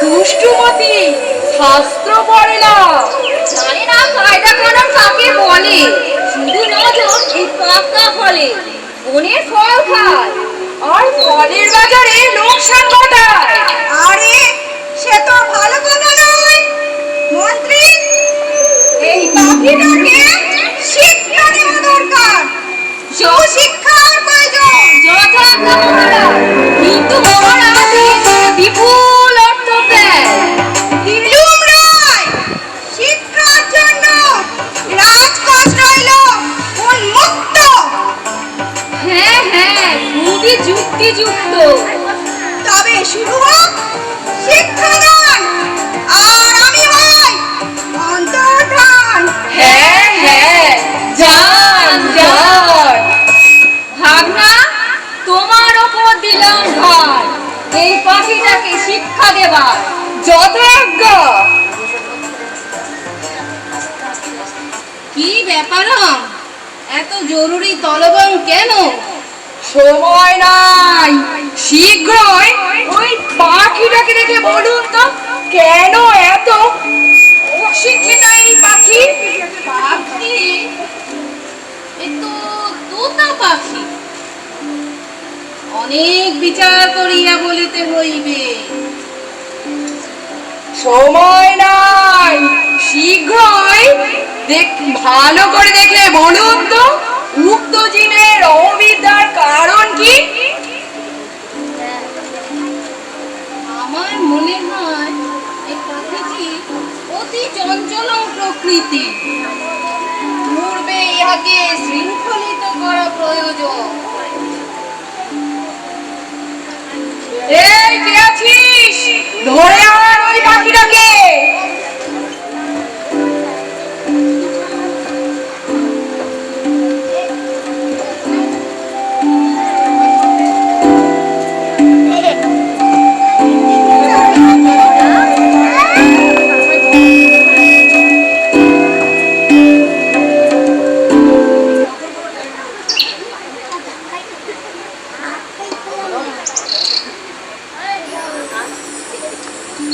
দুষ্টুমতি শাস্ত্র পড়ে না। জানে না কায়দা কানুন কাকে বলে। শুধু নজর এই পাকা ফলে বনের ফল খায়। আর ফলের বাজারে লোকসান ঘটায়। আরে সে তো ভালো কথা নয়। মন্ত্রী এই পাখিটাকে শিক্ষা দেওয়া দরকার। সুশিক্ষার প্রয়োজন। যথার্থ মহারাজ এত জরুরি তলবং কেন? সময় নাই। শীঘ্রই ওই পাখিটাকে দেখে বলুন তো, কেন এত অশিক্ষিত এই পাখি? পাখি পাখি। অনেক বিচার করিয়া বলিতে হইবে। সময় নাই। শীঘ্রই দেখ ভালো করে দেখলে বলুন তো উক্ত জিনের অবিদ্যার কারণ কি? আমার মনে হয় এই পাখিটি অতি চঞ্চল প্রকৃতি পূর্বে ইহাকে শৃঙ্খলিত করা প্রয়োজন। এই কে আছিস? ধরে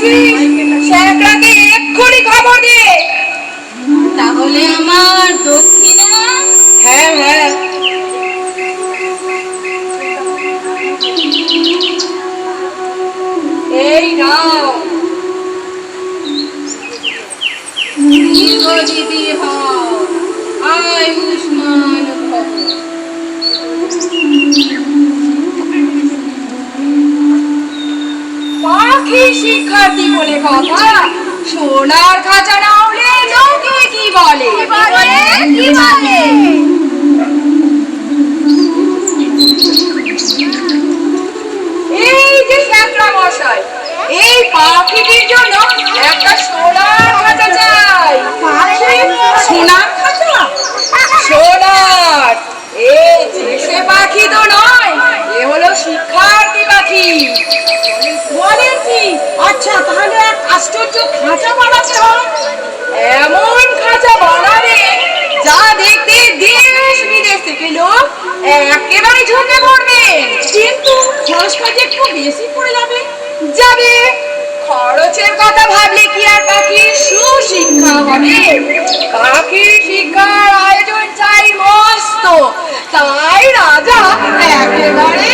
কে আছিস শ্যাকরাকে এক্ষুনি খবর দে। তাহলে আমার পাখি শিক্ষার্থী বলে কথা। সোনার খাঁচা না হলে লোকে কি বলে? কি বলে? এই যে শ্যাকরা মশাই এই পাখিটির জন্য একটা সোনার খাঁচা চাই সোনার খাঁচা সোনার এই যে সে পাখি তো নয় এ হলো শিক্ষার্থী পাখি বলেন কি আচ্ছা তাহলে এক আশ্চর্য খাঁচা বানাতে এমন খাঁচা বানাবে যা দেখতে দেশ বিদেশ থেকে লোক একেবারে ঝুঁকে পড়বে। কিন্তু খরচটা যে একটু বেশি পড়ে যাবে। যাবে। খরচের কথা ভাবলে কি আর পাখির সুশিক্ষা হবে? পাখির শিক্ষার আয়োজন চাই মস্ত। তাই রাজা একেবারেই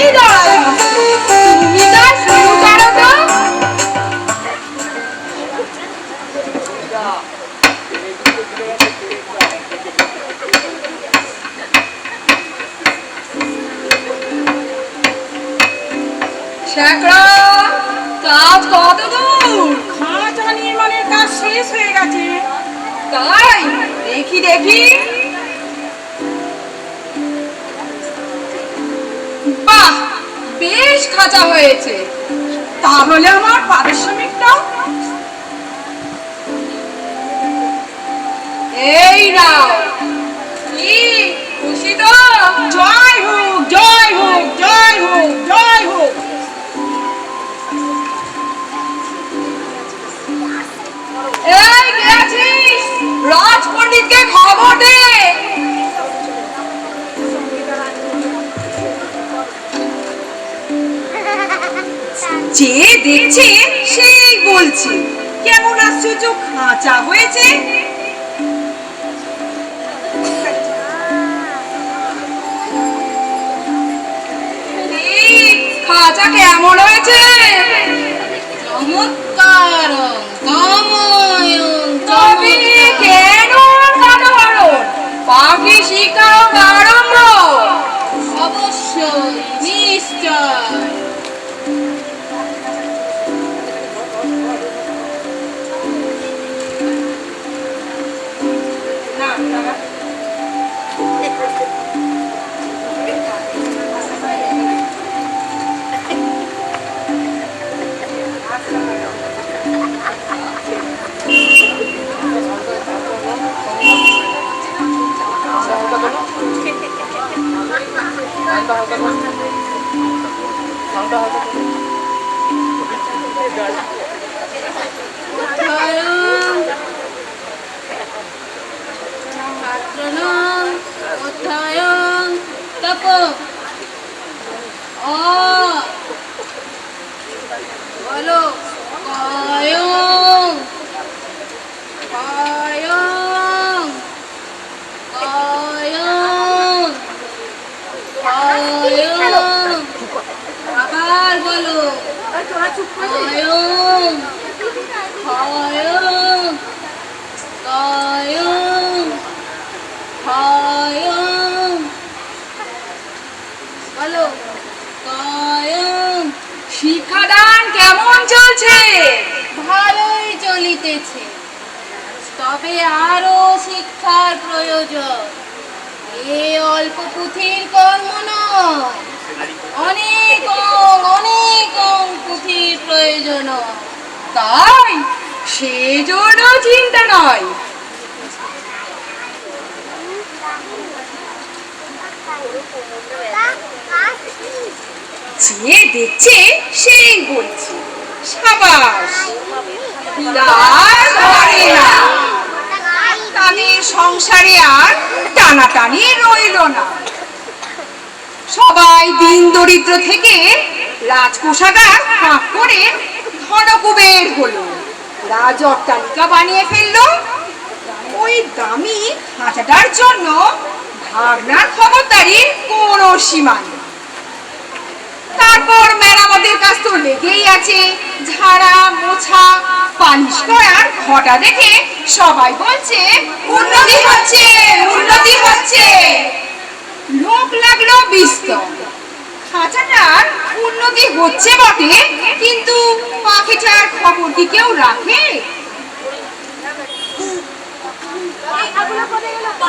এই নাও। কি খুশি তো? জয় হোক জয় হোক জয় হোক জয় হোক। এই কে রাজ পণ্ডিতকে খবর দে। যে দেখছে সেই বলছে কেমন আশ্চর্য খাঁচা হয়েছে? খাঁচা কেমন হয়েছে? চমৎকার তবে কেন পাখি শিকার trời ơi mặt rồi nó một thời ơi cấp ô gọi luôn gọi luôn gọi বলো শিক্ষাদান কেমন চলছে ভালোই চলিতেছে তবে আরও শিক্ষার প্রয়োজন এ অল্প পুঁথির কর্ম নয়। অনেক অনেক প্রয়োজন। তাই সেজন্য চিন্তা নয়। যে দেখছে সেই বলছে, সাবাস। সংসারে আর টানাটানি রইল না। সবাই দিন দরিদ্র থেকে রাজকোষাগার ফাঁক করে ধনকুবের হলো। রাজ অট্টালিকা বানিয়ে ফেলল। ওই দামি খাঁচাটার জন্য ভাগনার খবরদারির কোনো সীমা নেই। তারপর মেরামতের কাজ তো লেগেই আছে। ঝাড়া, মোছা, পালিশ করার ঘটা দেখে সবাই বলছে, উন্নতি হচ্ছে উন্নতি হচ্ছে লোক লাগল বিস্তর খাঁচাটার উন্নতি হচ্ছে বটে কিন্তু পাখিটার খবর কি কেউ রাখে?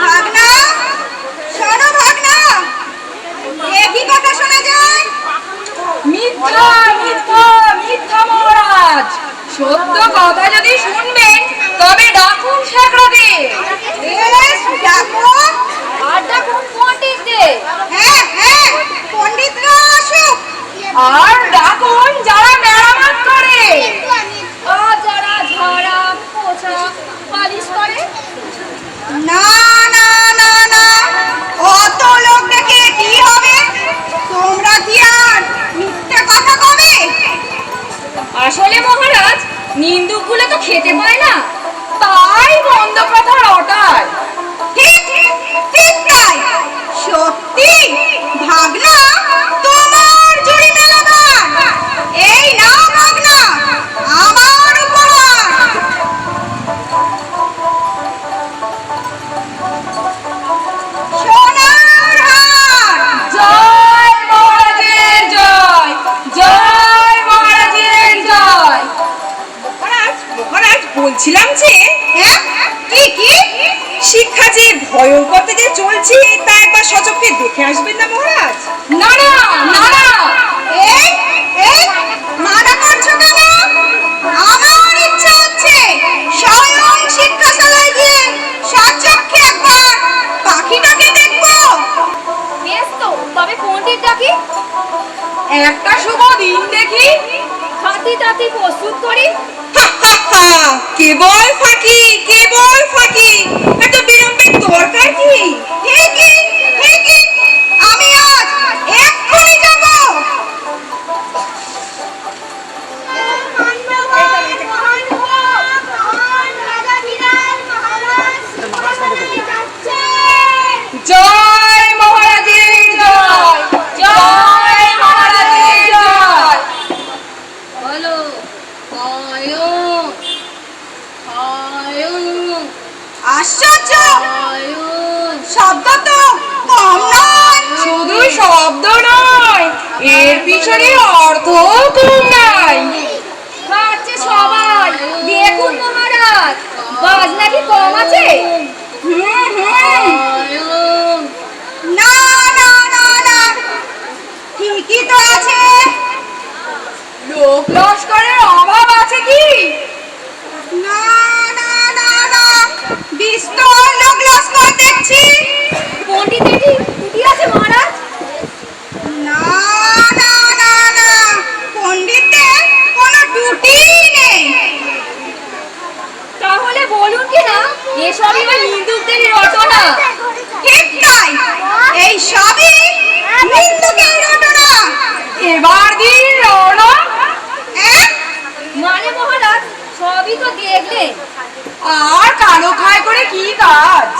ভাগনা? শোনো ভাগনা। কথা শোনা যায়? মিথ্যা মিথ্যা মিথ্যা মহারাজ। সত্য কথা যদি শুনবেন তবে ডাকুন শেখরাকে ডাকুন আর ডাকুন পণ্ডিতদের হ্যাঁ হ্যাঁ পণ্ডিতরা আসুক। আর ডাকুন যারা মেরামত করে। যারা ঝাড়া পোছা পালিশ করে। না না না না। অত লোক ডেকে কি হবে? তোমরা কি আর মিথ্যে কথা কবে? আসলে মহারাজ নিন্দুকগুলো তো খেতে পায় না। তাই বন্ধ কথার অটার ঠিক ঠিক তাই। সত্যি ভাগনা তোমার বলছিলাম যে হ্যাঁ, কি কি? শিক্ষা যে ভয়ঙ্কর যে চলছে তা একবার সচক্ষে দেখে আসবেন না মহারাজ? না না না না। সচক্ষে একবার তবে একটা শুভ দিন দেখি। হাতি তাতি প্রস্তুত করি। হ্যাঁ কেবল ফাঁকি কেবল ফাঁকি? এত বিলম্বের দরকার কি মহারাজ বাজনা কি কম আছে? হুম হুম। না না না না। ঠিকই তো আছে। লোক লস্করের অভাব আছে কি? না না না না। বিস্তর লোক লস্কর দেখছি। দেখি কুটি আছে মহারাজ না না না না পণ্ডিতদের কোনো ডিউটি নেই তাহলে বলুন কি না এসবই ওই হিন্দুদের রচনা ঠিক এই সবই নিন্দুকের রটনা। এবার দিন রওনা। হ্যাঁ? মানে মহারাজ, সবই তো দেখলেন আর কালো খায় করে কি কাজ?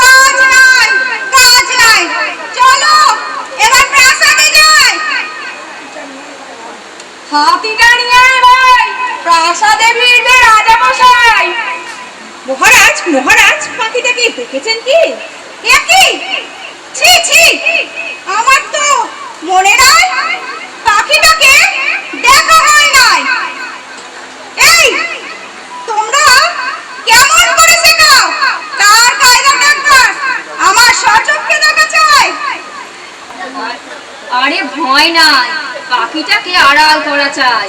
কাজ নাই কাজ নাই। চলো, এবার প্রাসাদে যাই। হাতিটা নিয়ে ভাই। প্রাসাদে ভিড়বে রাজামশাই। মহারাজ মহারাজ পাখিটা কি? দেখেছেন কি? একই ছি ছি! আমার তো মনে নাই, পাখিটাকে দেখা হয় নাই। এই, তোমরা কেমন করে শেখাও তার কায়দাটা একবার আমার সচক্ষে দেখা চাই। আরে ভয় নাই, পাখিটাকে আড়াল করা চাই।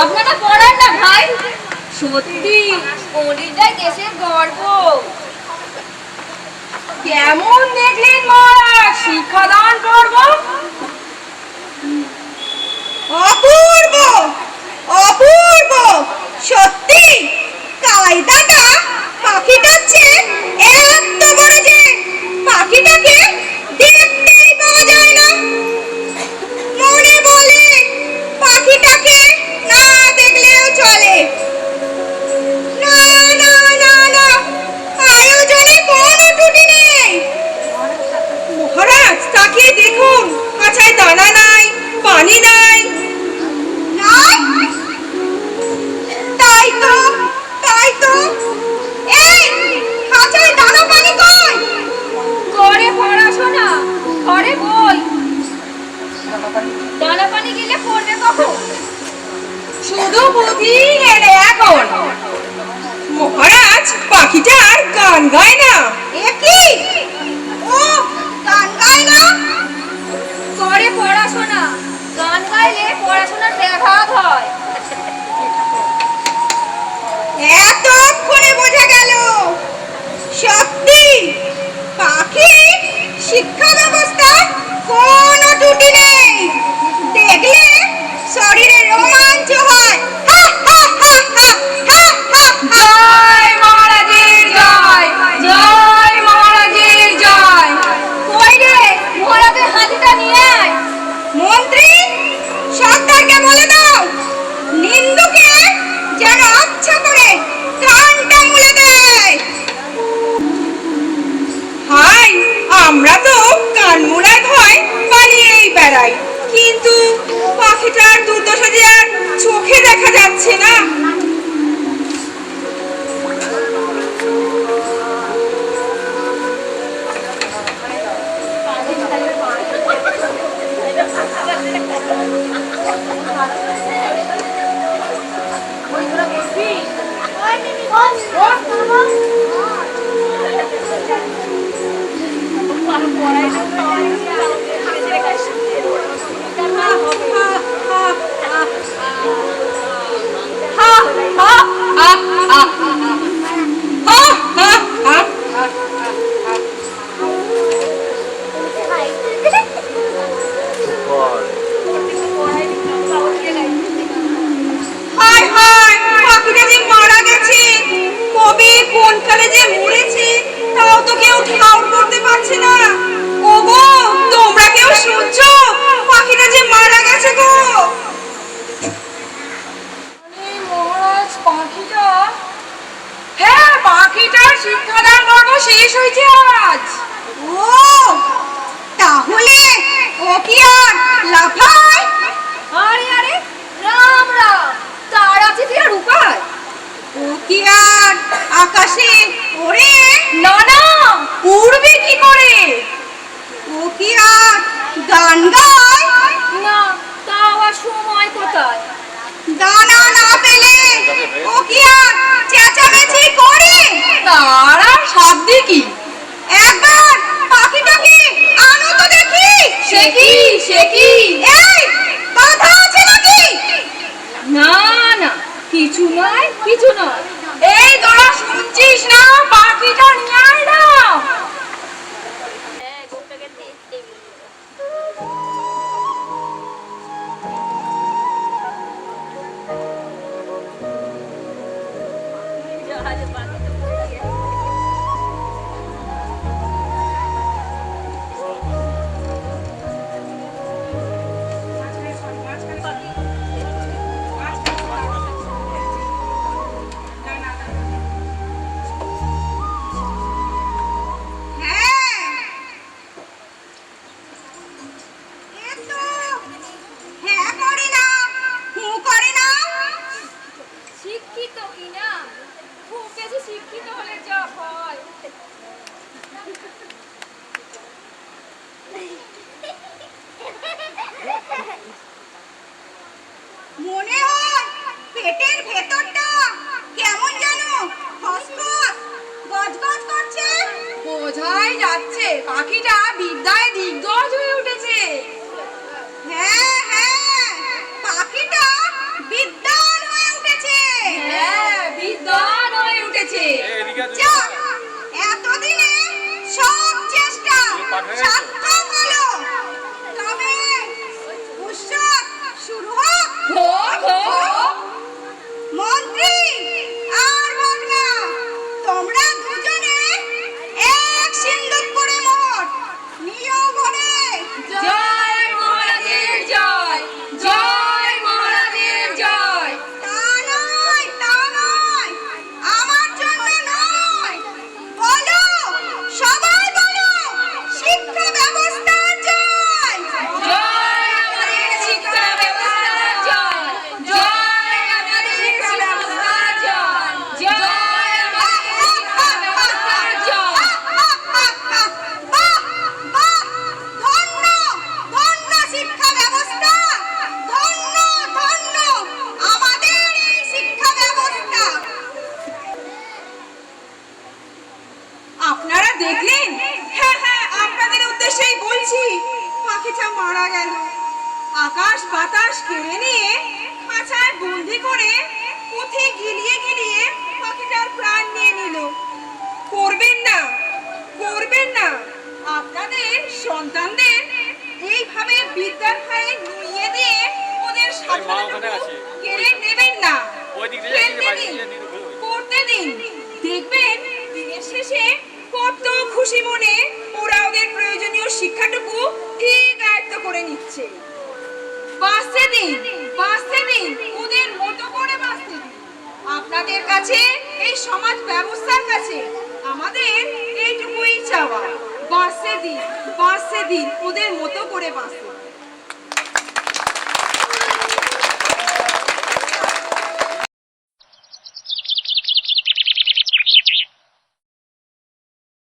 আপনারা পড়ান না ভাই। সত্যি? পণ্ডিতটাই দেশের গর্ব। কেমন দেখলেন মহারাজ? শিক্ষাদান করব? অপূর্ব অপূর্ব। সত্যি? কায়দাটা পাখিটার চেয়ে এত বড় যে পাখিটাকে দেখতেই পাওয়া যায় না। মনে বলে, পাখিটাকে গান গাইলে পড়াশোনার ব্যাঘাত হয়। এতক্ষণে বোঝা গেল। সত্যি? পাখি, শিক্ষা ব্যবস্থা কোনো ত্রুটি নেই। দেখলে শরীরে রোমাঞ্চ হয়। Shark. কত খুশি মনে ওরা ওদের প্রয়োজনীয় শিক্ষাটুকু ঠিক আয়ত্ত দিন বাঁচতে দিন ওদের মতো করে বাঁচতে আপনাদের কাছে এই সমাজ ব্যবস্থার কাছে আমাদের এইটুকুই চাওয়া। বাঁচতে দিন বাঁচতে দিন ওদের মতো করে বাঁচতে